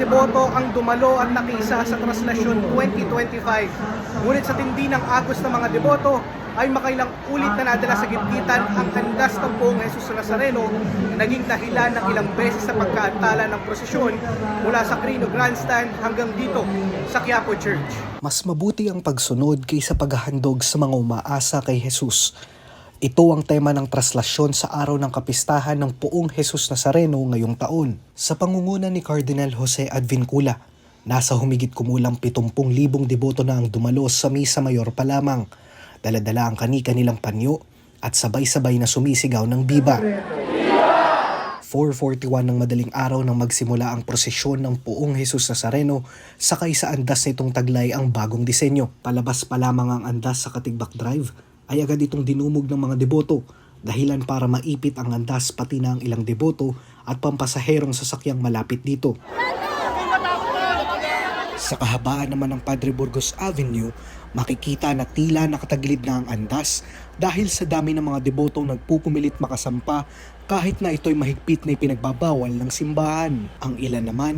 deboto ang dumalo at nakisa sa Traslasyon 2025. Ngunit sa tindi ng agos ng mga deboto, ay makailang ulit na nadala sa gitgitan ang andas ng poong Jesus Nazareno na naging dahilan ng ilang beses sa pagkaantala ng prosesyon mula sa Crino Grandstand hanggang dito sa Quiapo Church. Mas mabuti ang pagsunod kaysa paghahandog sa mga umaasa kay Jesus. Ito ang tema ng traslasyon sa araw ng kapistahan ng Poong Jesus Nazareno ngayong taon. Sa pangunguna ni Cardinal Jose Advincula, nasa humigit kumulang 70,000 deboto na ang dumalo sa Misa Mayor pa lamang. Daladala ang kani-kanilang panyo at sabay-sabay na sumisigaw ng biba. 4.41 ng madaling araw nang magsimula ang prosesyon ng Poong Jesus Nazareno sakay sa andas nitong taglay ang bagong disenyo. Palabas pa lamang ang andas sa Katigbak Drive ay agad itong dinumog ng mga deboto dahilan para maipit ang andas pati na ang ilang deboto at pampasaherong sasakyang malapit dito. Sa kahabaan naman ng Padre Burgos Avenue, makikita na tila nakatagilid na ang andas dahil sa dami ng mga debotong nagpupumilit makasampa kahit na ito'y mahigpit na ipinagbabawal ng simbahan. Ang ilan naman,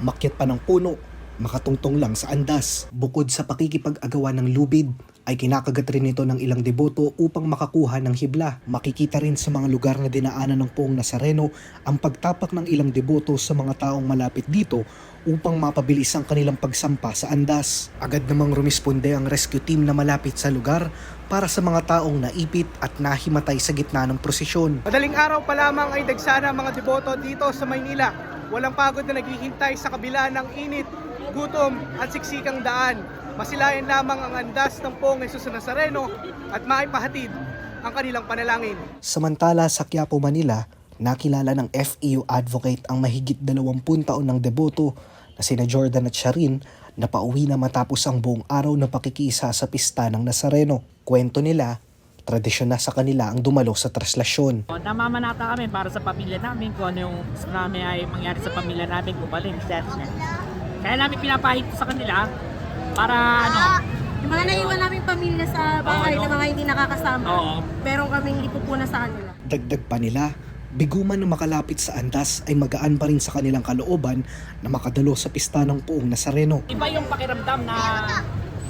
umakyat pa ng puno, makatungtong lang sa andas. Bukod sa pakikipag-agawa ng lubid, ay kinakagat rin ito ng ilang deboto upang makakuha ng hibla. Makikita rin sa mga lugar na dinaanan ng poong Nazareno ang pagtapak ng ilang deboto sa mga taong malapit dito upang mapabilis ang kanilang pagsampa sa andas. Agad namang rumisponde ang rescue team na malapit sa lugar para sa mga taong naipit at nahimatay sa gitna ng prosesyon. Madaling araw pa lamang ay dagsana mga deboto dito sa Maynila. Walang pagod na naghihintay sa kabila ng init, gutom at siksikang daan. Masilayan lamang ang andas ng Poong Jesus Nazareno at maipahatid ang kanilang panalangin. Samantala sa Quiapo, Manila, nakilala ng FEU advocate ang mahigit 20 taon ng deboto na sina Jordan at Sharin na pauwi na matapos ang buong araw na pakikisa sa pista ng Nazareno. Kwento nila, tradisyon na sa kanila ang dumalo sa traslasyon. Namamanata kami para sa pamilya namin kung ano yung gusto namin ay mangyari sa pamilya namin gumaling. Kaya namin pinapahit sa kanila para ano, Yung mga naiwan namin pamilya sa bahay na mga hindi nakakasama. Oo. Meron kaming ipupuna sa kanila. Dagdag pa nila, biguman na makalapit sa andas ay magaan pa rin sa kanilang kalooban na makadalo sa pista ng poong Nazareno. iba yung pakiramdam na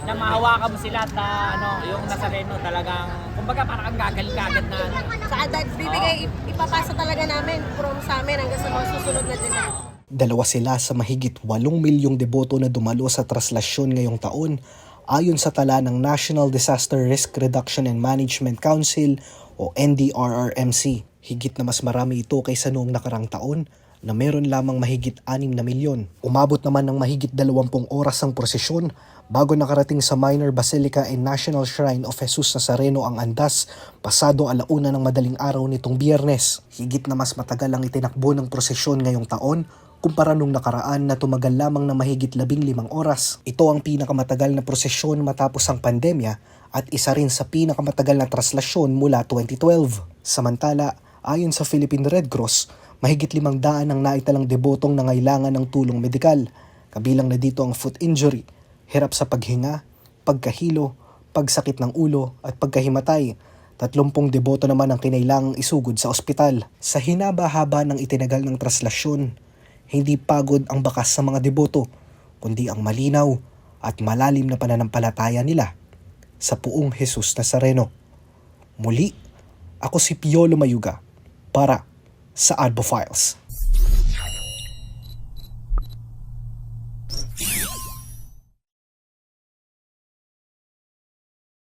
na mahawakan mo sila at na, ano, yung Nazareno talagang, kumbaga parang ang gagal-gagal na ano. Sa adad, bibigay, ip- ipapasa talaga namin from sa amin hanggang sa mga susunod na generasyon. Dalawa sila sa mahigit 8 milyong deboto na dumalo sa traslasyon ngayong taon ayon sa tala ng National Disaster Risk Reduction and Management Council o NDRRMC. Higit na mas marami ito kaysa noong nakarang taon na meron lamang mahigit 6 na milyon. Umabot naman ng mahigit 20 oras ang prosesyon bago nakarating sa Minor Basilica and National Shrine of Jesus Nazareno ang andas pasado alauna ng madaling araw nitong biyernes. Higit na mas matagal ang itinakbo ng prosesyon ngayong taon kumpara nung nakaraan na tumagal lamang ng mahigit labing limang oras. Ito ang pinakamatagal na prosesyon matapos ang pandemya at isa rin sa pinakamatagal na traslasyon mula 2012. Samantala, ayon sa Philippine Red Cross, mahigit limang daan ang naitalang debotong nangailangan ng tulong medikal. Kabilang na dito ang foot injury, hirap sa paghinga, pagkahilo, pagsakit ng ulo at pagkahimatay. Tatlumpong deboto naman ang kinailangang isugod sa ospital. Sa hinaba-haba ng itinagal ng traslasyon, hindi pagod ang bakas sa mga deboto, kundi ang malinaw at malalim na pananampalataya nila sa puong Jesus Nazareno. Muli, ako si Piolo Mayuga para sa Adbo Files.